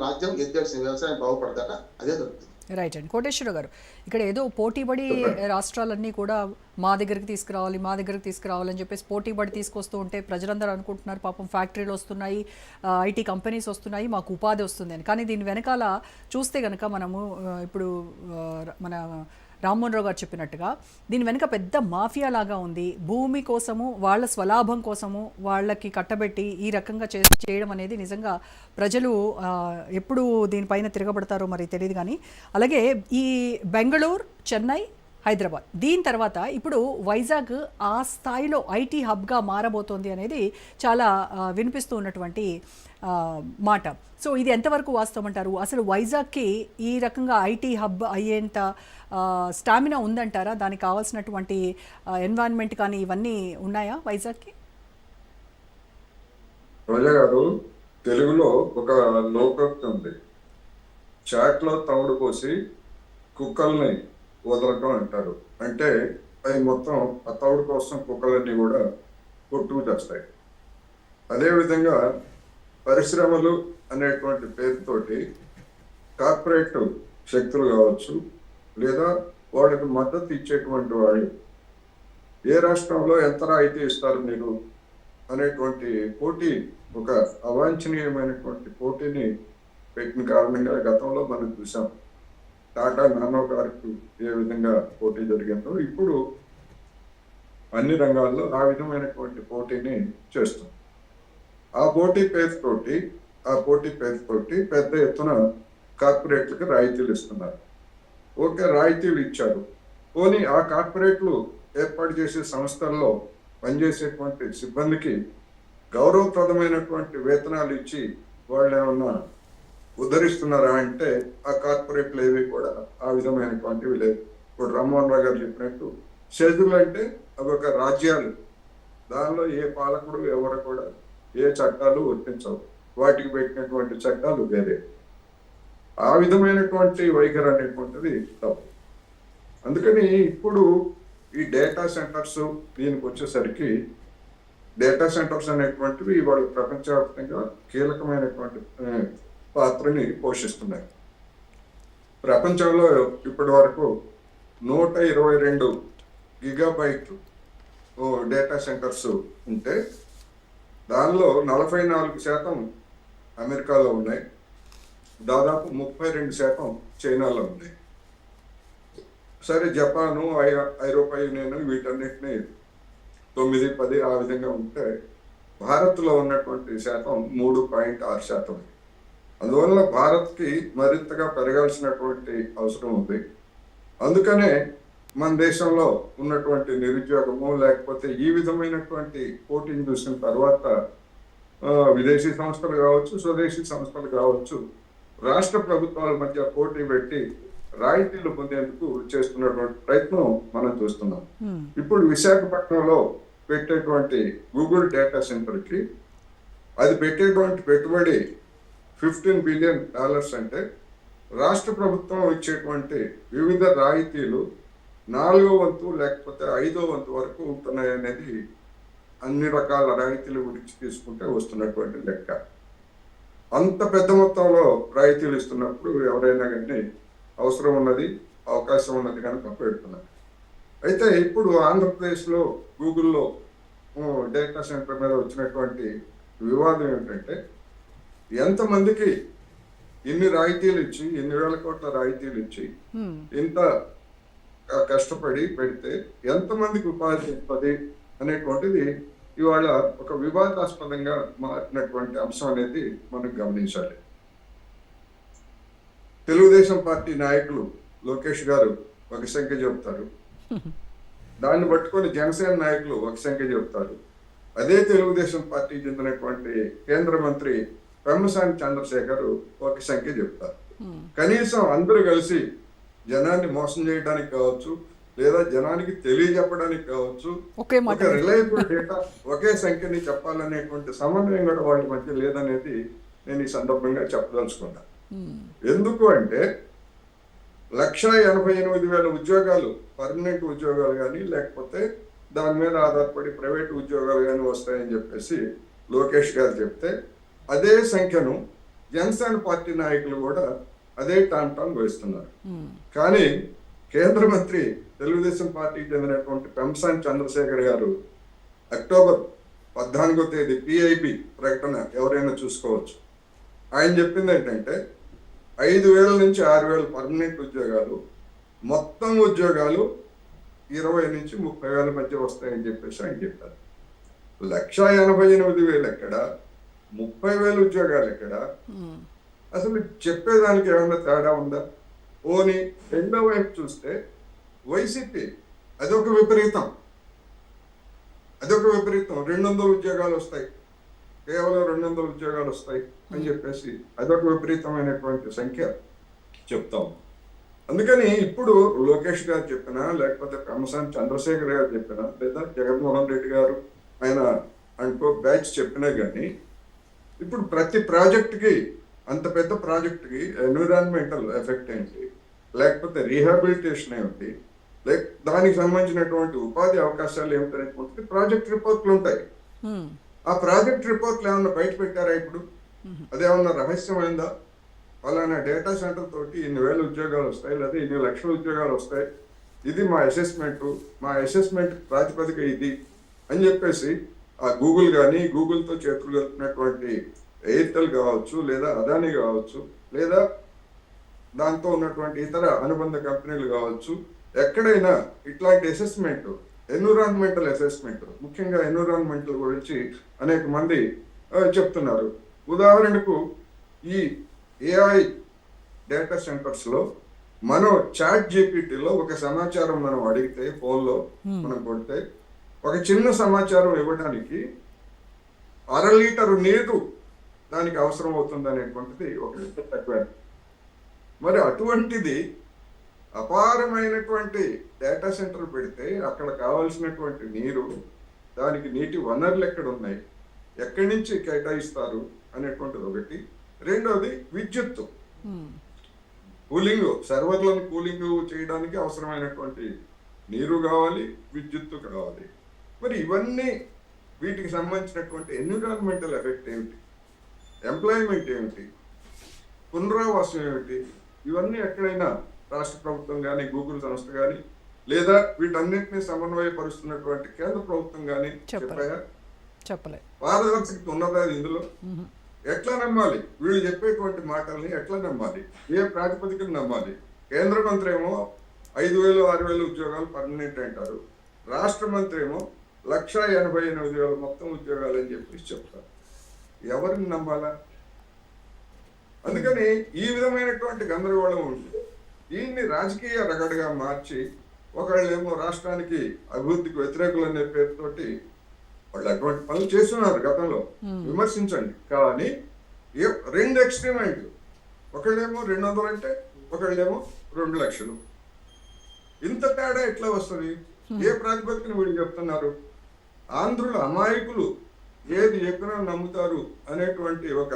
రాజ్యం వ్యవసాయం బాగుపడదట అదే దొరుకుతుంది రైట్ అండి. కోటేశ్వర గారు ఇక్కడ ఏదో పోటీపడి రాష్ట్రాలన్నీ కూడా మా దగ్గరికి తీసుకురావాలి మా దగ్గరికి తీసుకురావాలని చెప్పేసి పోటీపడి తీసుకొస్తూ ఉంటే ప్రజలందరూ అనుకుంటున్నారు పాపం ఫ్యాక్టరీలు వస్తున్నాయి ఐటీ కంపెనీస్ వస్తున్నాయి మాకు ఉపాధి వస్తుంది అని కానీ దీని వెనకాల చూస్తే కనుక మనము ఇప్పుడు మన రామ్మోహన్ రావు గారు చెప్పినట్టుగా దీని వెనుక పెద్ద మాఫియా లాగా ఉంది. భూమి కోసము వాళ్ళ స్వలాభం కోసము వాళ్ళకి కట్టబెట్టి ఈ రకంగా చే చేయడం అనేది నిజంగా ప్రజలు ఎప్పుడు దీనిపైన తిరగబడతారో మరి తెలియదు కానీ అలాగే ఈ బెంగళూరు చెన్నై హైదరాబాద్. దీని తర్వాత ఇప్పుడు వైజాగ్ ఆ స్థాయిలో ఐటీ హబ్గా మారబోతోంది అనేది చాలా వినిపిస్తూ ఉన్నటువంటి మాట. సో ఇది ఎంతవరకు వాస్తవం అంటారు? అసలు వైజాగ్కి ఈ రకంగా ఐటీ హబ్ అయ్యేంత స్టామినా ఉందంటారా? దానికి కావాల్సినటువంటి ఎన్వైరన్మెంట్ కానీ ఇవన్నీ ఉన్నాయా వైజాగ్కి? రోజా గారు తెలుగులో ఒక లోకోక్తి ఉంది. చాట్లో తవుడు పోసి కుక్కల్ని వదలటం అంటారు. అంటే అవి మొత్తం ఆ తవుడు కోసం కుక్కలన్నీ కూడా కొట్టుకు తెస్తాయి. అదేవిధంగా పరిశ్రమలు అనేటువంటి పేరుతోటి కార్పొరేట్ శక్తులు కావచ్చు లేదా వాళ్ళకి మద్దతు ఇచ్చేటువంటి వాళ్ళు ఏ రాష్ట్రంలో ఎంత రాయితీ ఇస్తారు మీరు? అనేటువంటి పోటీ ఒక అవాంఛనీయమైనటువంటి పోటీని పెట్టిన కారణంగా గతంలో మనం చూసాం టాటా నానో కార్కు ఏ విధంగా పోటీ జరిగిందో ఇప్పుడు అన్ని రంగాల్లో ఆ విధమైనటువంటి పోటీని చేస్తాం ఆ పోటీ పేరుతోటి ఆ పోటీ పేరుతోటి పెద్ద ఎత్తున కార్పొరేట్లకు రాయితీలు ఇస్తున్నారు. ఓకే రాయితీలు ఇచ్చారు. పోనీ ఆ కార్పొరేట్లు ఏర్పాటు చేసే సంస్థల్లో పనిచేసేటువంటి సిబ్బందికి గౌరవప్రదమైనటువంటి వేతనాలు ఇచ్చి వాళ్ళు ఏమన్నా ఉద్ధరిస్తున్నారా అంటే ఆ కార్పొరేట్లు ఏవి కూడా ఆ విధమైనటువంటివి లేవు. ఇప్పుడు రామ్మోహన్ రావు గారు చెప్పినట్టు షెడ్యూల్ అంటే అవి ఒక రాజ్యాలు. దానిలో ఏ పాలకుడు ఎవరు కూడా ఏ చట్టాలు వర్తించవు. వాటికి పెట్టినటువంటి చట్టాలు వేరే. ఆ విధమైనటువంటి వైఖరి అనేటువంటిది తప్పు. అందుకని ఇప్పుడు ఈ డేటా సెంటర్స్ దీనికి వచ్చేసరికి డేటా సెంటర్స్ అనేటువంటివి ఇవాళ ప్రపంచవ్యాప్తంగా కీలకమైనటువంటి పాత్రని పోషిస్తున్నాయి. ప్రపంచంలో ఇప్పటి వరకు నూట ఇరవై రెండు గిగాబైట్ డేటా సెంటర్స్ ఉంటే దానిలో నలభై నాలుగు శాతం అమెరికాలో ఉన్నాయి. దాదాపు ముప్పై రెండు శాతం చైనాలో ఉన్నాయి. సరే జపాను ఐ- ఐరోపా యూనియన్ వీటన్నిటిని తొమ్మిది పది ఆ విధంగా ఉంటే భారత్లో ఉన్నటువంటి శాతం మూడు పాయింట్ ఆరు శాతం. అందువల్ల భారత్కి మరింతగా పెరగాల్సినటువంటి అవసరం ఉంది. అందుకనే మన దేశంలో ఉన్నటువంటి నిరుద్యోగము లేకపోతే ఈ విధమైనటువంటి పోటీని చూసిన తర్వాత విదేశీ సంస్థలు కావచ్చు స్వదేశీ సంస్థలు కావచ్చు రాష్ట్ర ప్రభుత్వాల మధ్య పోటీ పెట్టి రాయితీలు పొందేందుకు చేస్తున్నటువంటి ప్రయత్నం మనం చూస్తున్నాం. ఇప్పుడు విశాఖపట్నంలో పెట్టేటువంటి గూగుల్ డేటా సెంటర్కి అది పెట్టేటువంటి పెట్టుబడి ఫిఫ్టీన్ బిలియన్ డాలర్స్ అంటే రాష్ట్ర ప్రభుత్వం ఇచ్చేటువంటి వివిధ రాయితీలు నాలుగో వంతు లేకపోతే ఐదో వంతు వరకు ఉంటున్నాయనేది అన్ని రకాల రాయితీల గురించి తీసుకుంటే వస్తున్నటువంటి లెక్క. అంత పెద్ద మొత్తంలో రాయితీలు ఇస్తున్నప్పుడు ఎవరైనా కానీ అవసరం ఉన్నది అవకాశం ఉన్నది కనుక పెడుతున్నారు. అయితే ఇప్పుడు ఆంధ్రప్రదేశ్లో గూగుల్లో డేటా సెంటర్ మీద వచ్చినటువంటి వివాదం ఏంటంటే ఎంతమందికి ఇన్ని రాయితీలు ఇచ్చి ఎన్ని వేల కోట్ల రాయితీలు ఇచ్చి. ఇంత కష్టపడి పెడితే ఎంతమందికి ఉపాధి ఇస్తుంది అనేటువంటిది ఇవాళ ఒక వివాదాస్పదంగా మారినటువంటి అంశం అనేది మనం గమనించాలి. తెలుగుదేశం పార్టీ నాయకులు లోకేష్ గారు ఒక సంఖ్య చెబుతారు. దాన్ని పట్టుకొని జనసేన నాయకులు ఒక సంఖ్య చెబుతారు. అదే తెలుగుదేశం పార్టీ చెందినటువంటి కేంద్ర మంత్రి పెమ్మసాని చంద్రశేఖర్ ఒక సంఖ్య చెప్తారు. కనీసం అందరూ కలిసి జనాన్ని మోసం చేయడానికి కావచ్చు లేదా జనానికి తెలియజెప్పడానికి కావచ్చు ఒకే రిలయబుల్ డేటా ఒకే సంఖ్యని చెప్పాలనేటువంటి సమన్వయం కూడా వాళ్ళ మధ్య లేదనేది నేను ఈ సందర్భంగా చెప్పదలుచుకున్నా. ఎందుకు అంటే లక్ష ఎనభై ఎనిమిది వేల ఉద్యోగాలు పర్మనెంట్ ఉద్యోగాలు కానీ లేకపోతే దాని మీద ఆధారపడి ప్రైవేట్ ఉద్యోగాలు కానీ వస్తాయని చెప్పేసి లోకేష్ గారు చెప్తే అదే సంఖ్యను జనసేన పార్టీ నాయకులు కూడా అదే టాన్ టాన్ వేస్తున్నారు కానీ కేంద్ర మంత్రి తెలుగుదేశం పార్టీకి చెందినటువంటి పెంసాని చంద్రశేఖర్ గారు అక్టోబర్ పద్నాలుగో తేదీ పిఐపి ప్రకటన ఎవరైనా చూసుకోవచ్చు. ఆయన చెప్పింది ఏంటంటే ఐదు వేల నుంచి ఆరు వేల పర్మనెంట్ ఉద్యోగాలు మొత్తం ఉద్యోగాలు ఇరవై నుంచి ముప్పై వేల మధ్య వస్తాయని చెప్పేసి ఆయన చెప్పారు. లక్ష ఎనభై ఎనిమిది వేలు ఎక్కడ? ముప్పై వేల ఉద్యోగాలు ఎక్కడ అసలు చెప్పేదానికి ఏమైనా తేడా ఉందా? ఓని రెండో వైపు చూస్తే వైసీపీ అదొక విపరీతం. అదొక విపరీతం. రెండు వందల ఉద్యోగాలు వస్తాయి. కేవలం రెండు వందల ఉద్యోగాలు వస్తాయి అని చెప్పేసి అదొక విపరీతమైనటువంటి సంఖ్య చెప్తాం. అందుకని ఇప్పుడు లోకేష్ గారు చెప్పినా లేకపోతే పెమ్మసాని చంద్రశేఖర్ గారు చెప్పినా లేదా జగన్మోహన్ రెడ్డి గారు ఆయన అనుకో బ్యాచ్ చెప్పినా కానీ ఇప్పుడు ప్రతి ప్రాజెక్ట్కి అంత పెద్ద ప్రాజెక్ట్కి ఎన్విరాన్మెంటల్ ఎఫెక్ట్ ఏంటి? లేకపోతే రీహాబిలిటేషన్ ఏమిటి? లేక దానికి సంబంధించినటువంటి ఉపాధి అవకాశాలు ఏమిటి అనేటువంటిది ప్రాజెక్ట్ రిపోర్ట్లు ఉంటాయి. ఆ ప్రాజెక్ట్ రిపోర్ట్లు ఏమన్నా బయట పెట్టారా ఇప్పుడు? అదేమన్నా రహస్యమైందా? ఫలానా డేటా సెంటర్ తోటి ఇన్ని వేల ఉద్యోగాలు వస్తాయి లేదా ఇన్ని లక్షల ఉద్యోగాలు వస్తాయి ఇది మా అసెస్మెంట్ మా అసెస్మెంట్ ప్రాతిపదిక ఇది అని చెప్పేసి ఆ గూగుల్ కానీ గూగుల్తో చేతులు కలిపినటువంటి ఎయిర్టెల్ కావచ్చు లేదా అదాని కావచ్చు లేదా దాంతో ఉన్నటువంటి ఇతర అనుబంధ కంపెనీలు కావచ్చు ఎక్కడైనా ఇట్లాంటి అసెస్మెంట్ ఎన్విరాన్మెంటల్ అసెస్మెంట్ ముఖ్యంగా ఎన్విరాన్మెంటల్ గురించి అనేక మంది చెప్తున్నారు. ఉదాహరణకు ఈ ఏఐ డేటా సెంటర్స్లో మనం చాట్ జీపీటీలో ఒక సమాచారం మనం అడిగితే ఫోన్లో మనం కొడితే ఒక చిన్న సమాచారం ఇవ్వడానికి అర లీటరు నీరు దానికి అవసరం అవుతుంది అనేటువంటిది ఒక తక్కువ మరి అటువంటిది అపారమైనటువంటి డేటా సెంటర్ పెడితే అక్కడ కావాల్సినటువంటి నీరు దానికి నీటి వనరులు ఎక్కడ ఉన్నాయి ఎక్కడి నుంచి కేటాయిస్తారు అనేటువంటిది ఒకటి. రెండవది విద్యుత్తు. కూలింగ్ సర్వర్లను కూలింగ్ చేయడానికి అవసరమైనటువంటి నీరు కావాలి విద్యుత్తు కావాలి. మరి ఇవన్నీ వీటికి సంబంధించినటువంటి ఎన్విరాన్మెంటల్ ఎఫెక్ట్ ఏమిటి? ఎంప్లాయ్మెంట్ ఏమిటి? పునరావాసం ఏమిటి? ఇవన్నీ ఎక్కడైనా రాష్ట్ర ప్రభుత్వం కానీ గూగుల్ సంస్థ కానీ లేదా వీటన్నిటిని సమన్వయపరుస్తున్నటువంటి కేంద్ర ప్రభుత్వం కానీ చెప్పలేదు. చెప్పాయా? చెప్పలే. పారదర్శకత ఉన్నదా ఇందులో? ఎట్లా నమ్మాలి? వీళ్ళు చెప్పేటువంటి మాటల్ని ఎట్లా నమ్మాలి? ఏ ప్రాతిపదికన నమ్మాలి? కేంద్ర మంత్రి ఏమో ఐదు వేలు ఆరు వేలు ఉద్యోగాలు పర్మనెంట్ అంటారు. రాష్ట్ర మంత్రి ఏమో లక్ష ఎనభై ఎనిమిది వేల మొత్తం ఉద్యోగాలు అని చెప్పేసి చెప్తారు. ఎవరిని నమ్మాలా? అందుకని ఈ విధమైనటువంటి గందరగోళం ఉంది. దీన్ని రాజకీయ రగడగా మార్చి ఒకళ్ళేమో రాష్ట్రానికి అభివృద్ధికి వ్యతిరేకులు అనే పేరుతోటి వాళ్ళు అటువంటి పనులు చేస్తున్నారు గతంలో. విమర్శించండి. కానీ ఏ- రెండు ఎక్స్ట్రీమెంట్ ఒకళ్ళేమో రెండు వందలు అంటే ఒకళ్ళేమో రెండు లక్షలు. ఇంత తేడా ఎట్లా వస్తుంది? ఏ ప్రాతిపదికన వీళ్ళు చెప్తున్నారు? ఆంధ్రుల అమాయకులు ఏది చెప్పినా నమ్ముతారు అనేటువంటి ఒక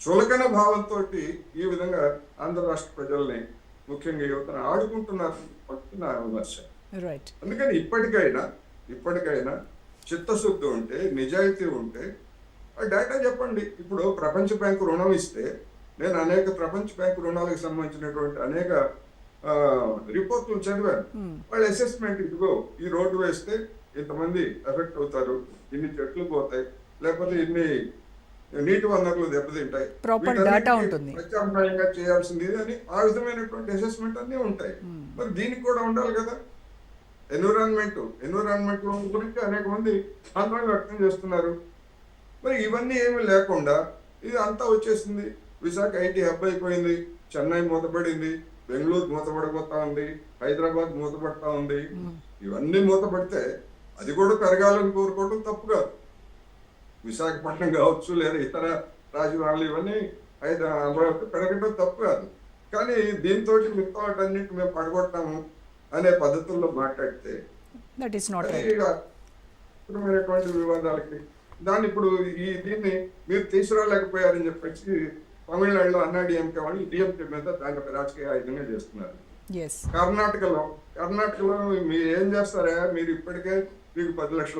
చులకన భావంతో ఈ విధంగా ఆంధ్ర రాష్ట్ర ప్రజల్ని ముఖ్యంగా యువతను ఆడుకుంటున్నారు పట్టు నా విమర్శ అందుకని ఇప్పటికైనా ఇప్పటికైనా చిత్తశుద్ధి ఉంటే నిజాయితీ ఉంటే ఆ డేటా చెప్పండి. ఇప్పుడు ప్రపంచ బ్యాంకు రుణం ఇస్తే నేను అనేక ప్రపంచ బ్యాంకు రుణాలకు సంబంధించినటువంటి అనేక రిపోర్ట్లు చదివాను. వాళ్ళ అసెస్మెంట్ ఇదిగో ఈ రోడ్డు వేస్తే ఇంతమంది ఎఫెక్ట్ అవుతారు ఇన్ని చెట్లు పోతాయి లేకపోతే ఇన్ని నీటి వనరులు దెబ్బతింటాయి. ప్రత్యామ్నాయంగా చేయాల్సింది అని ఆ విధమైనటువంటి అసెస్మెంట్ అన్నీ ఉంటాయి. మరి దీనికి కూడా ఉండాలి కదా. ఎన్విరాన్మెంట్ ఎన్విరాన్మెంట్ గురించి అనేక మంది ఆందోళన వ్యక్తం చేస్తున్నారు. మరి ఇవన్నీ ఏమీ లేకుండా ఇది అంతా వచ్చేసింది. విశాఖ ఐటీ హబ్ అయిపోయింది చెన్నై మూతపడింది బెంగళూరు మూతపడిపోతా ఉంది హైదరాబాద్ మూతపడతా ఉంది. ఇవన్నీ మూతపడితే అది కూడా పెరగాలని కోరుకోవడం తప్పు కాదు. విశాఖపట్నం కావచ్చు లేదా ఇతర రాజధానులు ఇవన్నీ అయితే అమరావతి పెరగడం తప్పు కాదు. కానీ దీంతో మిగతా వాటన్నిటి మేము పడగొట్టాము అనే పద్ధతుల్లో మాట్లాడితే వివాదాలకి. దాన్ని ఇప్పుడు ఈ దీన్ని మీరు తీసుకురాలేకపోయారని చెప్పేసి తమిళనాడులో అన్నా డిఎంకే వాళ్ళు డిఎంకే మీద ఒక రాజకీయ ఆయుధంగా చేస్తున్నారు. ఎస్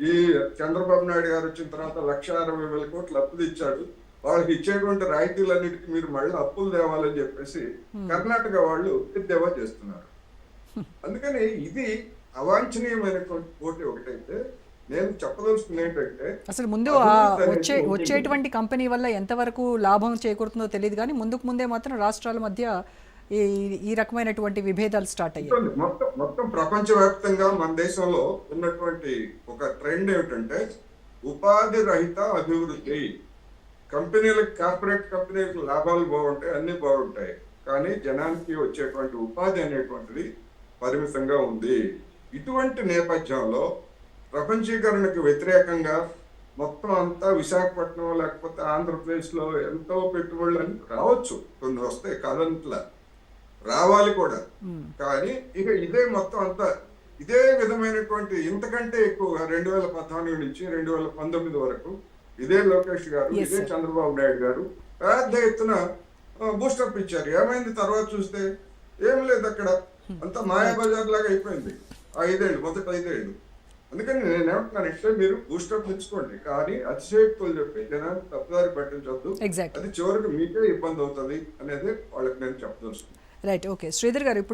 ఈ చంద్రబాబు నాయుడు గారు వచ్చిన తర్వాత లక్ష అరవై వేల కోట్లు అప్పులు ఇచ్చాడు. వాళ్ళకి ఇచ్చేటువంటి రాయితీలన్నిటికీ మీరు మళ్ళీ అప్పులు తేవాలని చెప్పేసి కర్ణాటక వాళ్ళు ఎద్దేవా చేస్తున్నారు. అందుకని ఇది అవాంఛనీయమైనటువంటి పోటీ ఒకటైతే నేను చెప్పదలుచుకున్న ఏంటంటే అసలు ముందు వచ్చే. వచ్చేటువంటి కంపెనీ వల్ల ఎంతవరకు లాభం చేకూరుతుందో తెలియదు కానీ ముందుకు ముందే మాత్రం రాష్ట్రాల మధ్య ఈ ఈ రకమైనటువంటి విభేదాలు స్టార్ట్ అయ్యాయి. మొత్తం మొత్తం ప్రపంచవ్యాప్తంగా మన దేశంలో ఉన్నటువంటి ఒక ట్రెండ్ ఏమిటంటే ఉపాధి రహిత అభివృద్ధి. కంపెనీలకు కార్పొరేట్ కంపెనీలకు లాభాలు బాగుంటాయి అన్ని బాగుంటాయి. కానీ జనానికి వచ్చేటువంటి ఉపాధి అనేటువంటిది పరిమితంగా ఉంది. ఇటువంటి నేపథ్యంలో ప్రపంచీకరణకు వ్యతిరేకంగా మొత్తం అంతా విశాఖపట్నం లేకపోతే ఆంధ్రప్రదేశ్లో ఎంతో పెట్టుబడులు అని రావచ్చు. కొన్ని వస్తాయి కాదంట్లా రావాలి కూడా. కానీ ఇక ఇదే మొత్తం అంతా ఇదే విధమైనటువంటి ఇంతకంటే ఎక్కువగా రెండు వేల పద్నాలుగు నుంచి రెండు వేల పంతొమ్మిది వరకు ఇదే లోకేష్ గారు ఇదే. చంద్రబాబు నాయుడు గారు పెద్ద ఎత్తున బూస్టప్ ఇచ్చారు ఏమైంది తర్వాత చూస్తే ఏం లేదు అక్కడ. అంతా మాయాబజార్ లాగా అయిపోయింది. ఆ ఐదేళ్ళు మొదటి ఐదేళ్ళు. అందుకని నేను ఏమంటున్నానంటే మీరు బూస్టప్ ఇచ్చుకోండి కానీ అతిశయోక్తులు చెప్పి జనాన్ని తప్పుదారి ఎగ్జాక్ట్ అది చివరికి మీకే ఇబ్బంది అవుతుంది అనేది వాళ్ళకి నేను చెప్పదలుచుకున్నాను రైట్ ఓకే శ్రీధర్ గారు ఇప్పుడు